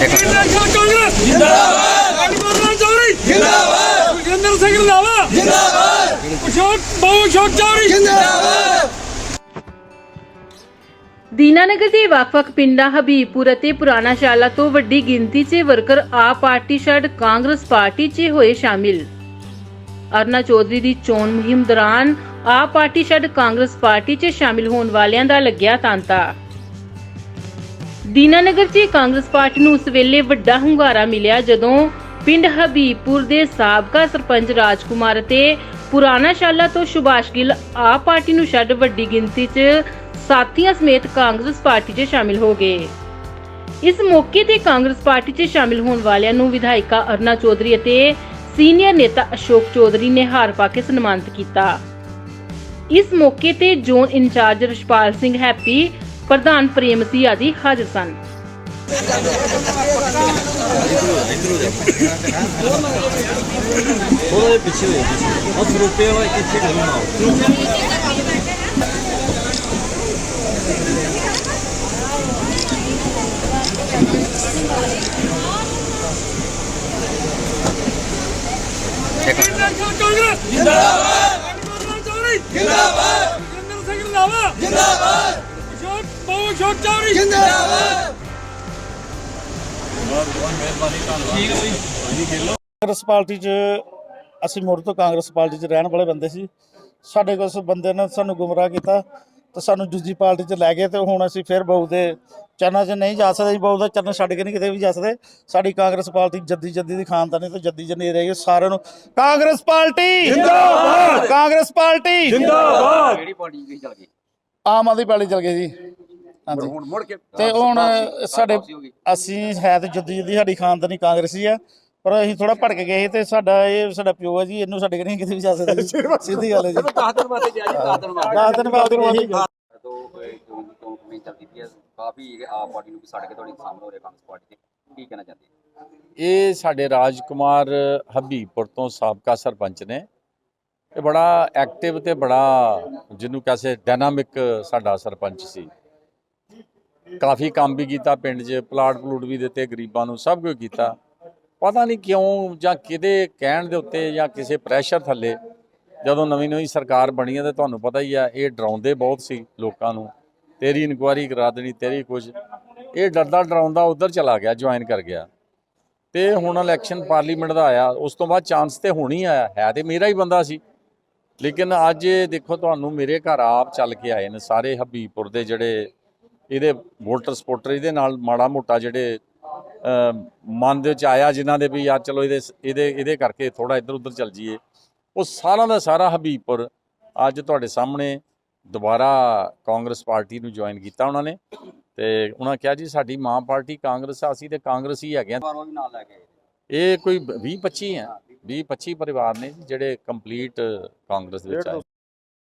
National Congress ਜਿੰਦਾਬਾਦ ਅਕਬਰ ਚੌਧਰੀ ਜਿੰਦਾਬਾਦ ਸੁਖਿੰਦਰ ਸਿੰਘ ਰੰਧਾਵਾ ਜਿੰਦਾਬਾਦ ਅਸ਼ੋਕ ਬਹੁ ਅਸ਼ੋਕ ਚੌਧਰੀ ਦੀਨਾਨਗਰ ਦੇ ਵੱਖ-ਵੱਖ ਪਿੰਡਾਂ ਹਬੀਬਪੁਰ ਅਤੇ ਪੁਰਾਣਾ ਸ਼ਾਲਾ ਤੋਂ ਵੱਡੀ ਗਿਣਤੀ 'ਚ ਵਰਕਰ ਆਪ ਪਾਰਟੀ ਛੱਡ ਕਾਂਗਰਸ ਪਾਰਟੀ 'ਚ ਹੋਏ ਸ਼ਾਮਿਲ ਅਰਨਾ ਚੌਧਰੀ ਦੀ ਚੋਣ ਮੁਹਿੰਮ ਦੌਰਾਨ ਆਪ ਪਾਰਟੀ ਛੱਡ ਕਾਂਗਰਸ ਪਾਰਟੀ 'ਚ ਸ਼ਾਮਿਲ ਹੋਣ ਵਾਲਿਆਂ ਦਾ ਲੱਗਿਆ ਤਾਂਤਾ ਦੀਨਾਨਗਰ 'ਚ ਕਾਂਗਰਸ ਪਾਰਟੀ ਨੂੰ ਉਸ ਵੇਲੇ ਵੱਡਾ ਹੁੰਗਾਰਾ ਮਿਲਿਆ ਜਦੋਂ ਪਿੰਡ ਹਬੀਬਪੁਰ ਦੇ ਸਾਬਕਾ ਸਰਪੰਚ ਰਾਜਕੁਮਾਰ ਅਤੇ ਪੁਰਾਣਾ ਸ਼ਾਲਾ ਤੋਂ ਸੁਭਾਸ਼ ਗਿੱਲ ਆਪ ਪਾਰਟੀ ਨੂੰ ਛੱਡ ਵੱਡੀ ਗਿਣਤੀ 'ਚ ਸਾਥੀਆਂ ਸਮੇਤ ਕਾਂਗਰਸ ਪਾਰਟੀ 'ਚ ਸ਼ਾਮਿਲ ਹੋ ਗਏ। ਇਸ ਮੌਕੇ ਤੇ ਕਾਂਗਰਸ ਪਾਰਟੀ 'ਚ ਸ਼ਾਮਿਲ ਹੋਣ ਵਾਲਿਆਂ ਨੂੰ ਵਿਧਾਇਕਾ ਅਰਨਾ ਚੌਧਰੀ ਅਤੇ ਸੀਨੀਅਰ ਨੇਤਾ ਅਸ਼ੋਕ ਚੌਧਰੀ ਨੇ ਹਾਰ ਪਾ ਕੇ ਸਨਮਾਨਿਤ ਕੀਤਾ। ਇਸ ਮੌਕੇ ਤੇ zone in-charge Rashpal Singh Happy ਪ੍ਰਧਾਨ ਪ੍ਰੇਮ ਸਿੰਘ ਆਦਿ ਹਾਜ਼ਰ ਸਨ। ਥੋੜਾ ਪਿੱਛੇ ਹੋ ਜਾਓ ਉਹ ਸਰੋਪੇ ਵਾਲਾ ਕਿੱਥੇ ਕਰੂੰ ਨਾ ਨੈਸ਼ਨਲ ਕਾਂਗਰਸ ਜਿੰਦਾਬਾਦ। ਜਿੰਦਾਬਾਦ ਕਾਂਗਰਸ ਪਾਰਟੀ 'ਚ ਅਸੀਂ ਮੁੜ ਤੋਂ ਕਾਂਗਰਸ ਪਾਰਟੀ 'ਚ ਰਹਿਣ ਵਾਲੇ ਬੰਦੇ ਸੀ। ਸਾਡੇ ਕੋਲ ਉਸ ਬੰਦੇ ਨੇ ਸਾਨੂੰ ਗੁੰਮਰਾਹ ਕੀਤਾ ਤੇ ਸਾਨੂੰ ਦੂਜੀ ਪਾਰਟੀ 'ਚ ਲੈ ਗਏ ਤੇ ਹੁਣ ਅਸੀਂ ਫਿਰ ਬਹੂ ਦੇ ਚਰਨਾਂ 'ਚ ਨਹੀਂ ਜਾ ਸਕਦੇ। ਬਹੂ ਦਾ ਚਰਨ ਛੱਡ ਕੇ ਨਹੀਂ ਕਿਤੇ ਵੀ ਜਾ ਸਕਦੇ। ਸਾਡੀ ਕਾਂਗਰਸ ਪਾਰਟੀ ਜੱਦੀ ਜੱਦੀ ਦੀ ਖਾਨਦਾਨੀ ਤੇ ਜੱਦੀ ਜੱਦੀ ਰਹੇਗੀ ਸਾਰਿਆਂ ਨੂੰ ਕਾਂਗਰਸ ਪਾਰਟੀ! ਜਿੰਦਾਬਾਦ! ਕਾਂਗਰਸ ਪਾਰਟੀ! ਜਿੰਦਾਬਾਦ! ਕਿਹੜੀ ਪਾਰਟੀ ਗਈ ਚੱਲ ਗਈ ਆਮ ਆਦਮੀ ਪਾਰਟੀ ਚਲ ਗਏ ਜੀ। ਹਾਂਜੀ। ਹੁਣ ਮੁੜ ਕੇ ਤੇ ਹੁਣ ਸਾਡੇ। ਅਸੀਂ ਹੈ ਤੇ ਜੱਦੀ ਜੱਦੀ ਸਾਡੀ ਖਾਨਦਾਨੀ ਕਾਂਗਰਸੀ ਆ ਪਰ ਅਸੀਂ ਥੋੜਾ ਭੜਕ ਗਏ ਸੀ ਤੇ ਸਾਡਾ ਇਹ ਸਾਡਾ ਪਿਓ ਹੈ ਜੀ ਇਹਨੂੰ ਸਾਡੇ ਨਹੀਂ ਕਿਤੇ ਵੀ ਜਾ ਸਕਦੇ ਸਿੱਧੀ ਗੱਲ ਹੈ ਜੀ। 10 ਦਿਨ ਵਾਸਤੇ ਗਿਆ ਜੀ 10 ਦਿਨ ਵਾਸਤੇ ਦਸ ਦਿਨ ਬਾਅਦ ਇਹੀ ਤੋਂ ਇਹ ਚੋਣ ਦੀ ਚੋਣ ਕਮੀ ਚੱਲਦੀ ਪਈ ਹੈ ਕਾਫੀ ਆਪ ਪਾਰਟੀ ਨੂੰ ਵੀ ਛੱਡ ਕੇ ਤੁਹਾਡੇ ਸਾਹਮਣੇ ਹੋ ਰਿਹਾ ਕਾਂਗਰਸ ਪਾਰਟੀ ਤੇ ਕੀ ਕਹਿਣਾ ਚਾਹੁੰਦੇ ਹੋ? ਇਹ ਸਾਡੇ ਰਾਜਕੁਮਾਰ ਹਬੀਬਪੁਰ ਤੋਂ ਸਾਬਕਾ ਸਰਪੰਚ ਨੇ। ਇਹ ਬੜਾ ਐਕਟਿਵ ਤੇ ਬੜਾ ਜਿਹਨੂੰ ਕਹਸੇ ਡਾਇਨਾਮਿਕ ਸਾਡਾ ਸਰਪੰਚ ਸੀ। ਕਾਫੀ ਕੰਮ ਵੀ ਕੀਤਾ, ਪਿੰਡ 'ਚ ਪਲਾਟ ਪਲੂਟ ਵੀ ਦਿੱਤੇ, ਗਰੀਬਾਂ ਨੂੰ ਸਭ ਕੁਝ ਕੀਤਾ। ਪਤਾ ਨਹੀਂ ਕਿਉਂ ਜਾਂ ਕਿਹਦੇ ਕਹਿਣ ਦੇ ਉੱਤੇ ਜਾਂ ਕਿਸੇ ਪ੍ਰੈਸ਼ਰ ਥੱਲੇ ਜਦੋਂ ਨਵੀਂ ਨਵੀਂ ਸਰਕਾਰ ਬਣੀ ਹੈ ਤਾਂ ਤੁਹਾਨੂੰ ਪਤਾ ਹੀ ਆ, ਇਹ ਡਰਾਉਂਦੇ ਬਹੁਤ ਸੀ ਲੋਕਾਂ ਨੂੰ। ਤੇਰੀ ਇਨਕੁਆਇਰੀ ਕਰਾ ਦੇਣੀ, ਤੇਰੀ ਕੁਝ ਇਹ ਡਰਦਾ ਡਰਾਉਂਦਾ ਉਧਰ ਚਲਾ ਗਿਆ ਜੁਆਇਨ ਕਰ ਗਿਆ। ਤੇ ਹੁਣ ਇਲੈਕਸ਼ਨ ਪਾਰਲੀਮੈਂਟ ਦਾ ਆਇਆ, ਉਸ ਤੋਂ ਬਾਅਦ ਚਾਂਸ ਤੇ ਹੁਣ ਹੀ ਆਇਆ, ਹੈ ਤੇ ਮੇਰਾ ਹੀ ਬੰਦਾ ਸੀ। ਲੇਕਿਨ ਅੱਜ ਦੇਖੋ, ਤੁਹਾਨੂੰ ਮੇਰੇ ਘਰ ਆਪ ਚੱਲ ਕੇ ਆਏ ਨੇ ਸਾਰੇ ਹਬੀਬਪੁਰ ਦੇ ਜਿਹੜੇ ਇਹਦੇ ਵੋਟਰ ਸਪੋਰਟਰ ਇਹਦੇ ਨਾਲ ਮਾੜਾ ਮੋਟਾ ਜਿਹੜੇ ਮਨ ਦੇ ਵਿੱਚ ਆਇਆ ਜਿਨ੍ਹਾਂ ਦੇ ਵੀ ਯਾਰ ਚਲੋ ਇਹਦੇ ਇਹਦੇ ਇਹਦੇ ਕਰਕੇ ਥੋੜਾ ਇੱਧਰ ਉੱਧਰ ਚੱਲ ਜੀਏ ਉਹ ਸਾਰਾ ਦਾ ਸਾਰਾ ਹਬੀਬਪੁਰ ਅੱਜ ਤੁਹਾਡੇ ਸਾਹਮਣੇ ਦੁਬਾਰਾ ਕਾਂਗਰਸ ਪਾਰਟੀ ਨੂੰ ਜੁਆਇਨ ਕੀਤਾ ਉਹਨਾਂ ਨੇ ਤੇ ਉਹਨਾਂ ਕਿਹਾ ਜੀ ਸਾਡੀ ਮਾਂ ਪਾਰਟੀ ਕਾਂਗਰਸ ਆ ਅਸੀਂ ਤੇ ਕਾਂਗਰਸ ਹੀ ਹੈਗੇ ਆ। ਇਹ ਕੋਈ 20 25 ਹੈ 20 25 ਪਰਿਵਾਰ ਨੇ ਜਿਹੜੇ ਕੰਪਲੀਟ ਕਾਂਗਰਸ ਦੇ ਵਿੱਚ ਆਏ।